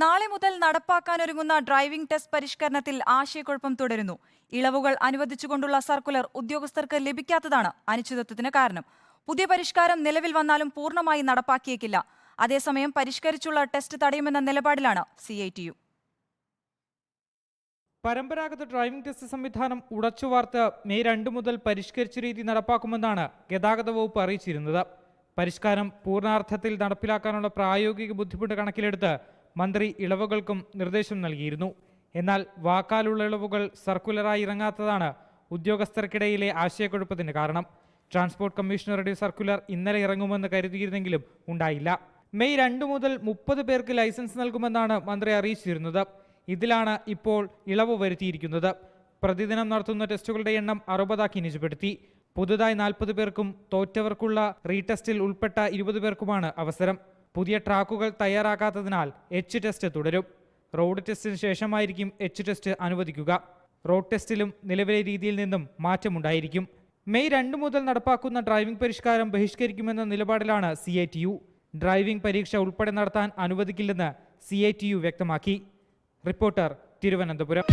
നാളെ മുതൽ നടപ്പാക്കാനൊരുങ്ങുന്ന driving test പരിഷ്കരണത്തിൽ ആശയക്കുഴപ്പം തുടരുന്നു. ഇളവുകൾ അനുവദിച്ചുകൊണ്ടുള്ള സർക്കുലർ ഉദ്യോഗസ്ഥർക്ക് ലഭിക്കാത്തതാണ് അനിശ്ചിതത്വത്തിന് കാരണം. പുതിയ പരിഷ്കാരം നിലവിൽ വന്നാലും പൂർണമായി നടപ്പാക്കിയേക്കില്ല. അതേസമയം പരിഷ്കരിച്ചുള്ള ടെസ്റ്റ് തടയുമെന്ന നിലപാടിലാണ് സി ഐ ടി യു. പരമ്പരാഗത ഡ്രൈവിംഗ് ടെസ്റ്റ് സംവിധാനം ഉടച്ചുവാർത്ത് മെയ് രണ്ട് മുതൽ പരിഷ്കരിച്ച രീതി നടപ്പാക്കുമെന്നാണ് ഗതാഗത വകുപ്പ് അറിയിച്ചിരുന്നത്. പരിഷ്കാരം പൂർണാർത്ഥത്തിൽ നടപ്പിലാക്കാനുള്ള പ്രായോഗിക ബുദ്ധിമുട്ട് കണക്കിലെടുത്ത് മന്ത്രി ഇളവുകൾക്കും നിർദ്ദേശം നൽകിയിരുന്നു. എന്നാൽ വാക്കാലുള്ള ഇളവുകൾ സർക്കുലറായി ഇറങ്ങാത്തതാണ് ഉദ്യോഗസ്ഥർക്കിടയിലെ ആശയക്കുഴപ്പത്തിന് കാരണം. ട്രാൻസ്പോർട്ട് കമ്മീഷണറുടെ സർക്കുലർ ഇന്നലെ ഇറങ്ങുമെന്ന് കരുതിയിരുന്നെങ്കിലും ഉണ്ടായില്ല. മെയ് രണ്ട് മുതൽ മുപ്പത് പേർക്ക് ലൈസൻസ് നൽകുമെന്നാണ് മന്ത്രി അറിയിച്ചിരുന്നത്. ഇതിലാണ് ഇപ്പോൾ ഇളവ് വരുത്തിയിരിക്കുന്നത്. പ്രതിദിനം നടത്തുന്ന ടെസ്റ്റുകളുടെ എണ്ണം അറുപതാക്കി നിജപ്പെടുത്തി. പുതുതായി നാൽപ്പത് പേർക്കും തോറ്റവർക്കുള്ള റീടെസ്റ്റിൽ ഉൾപ്പെട്ട ഇരുപത് പേർക്കുമാണ് അവസരം. പുതിയ ട്രാക്കുകൾ തയ്യാറാക്കാത്തതിനാൽ എച്ച് ടെസ്റ്റ് തുടരും. റോഡ് ടെസ്റ്റിന് ശേഷമായിരിക്കും എച്ച് ടെസ്റ്റ് അനുവദിക്കുക. റോഡ് ടെസ്റ്റിലും നിലവിലെ രീതിയിൽ നിന്നും മാറ്റമുണ്ടായിരിക്കും. മെയ് രണ്ട് മുതൽ നടപ്പാക്കുന്ന ഡ്രൈവിംഗ് പരിഷ്കാരം ബഹിഷ്കരിക്കുമെന്ന നിലപാടിലാണ് C I T U driving പരീക്ഷ ഉൾപ്പെടെ നടത്താൻ അനുവദിക്കില്ലെന്ന് സി ഐ ടി യു വ്യക്തമാക്കി. റിപ്പോർട്ടർ തിരുവനന്തപുരം.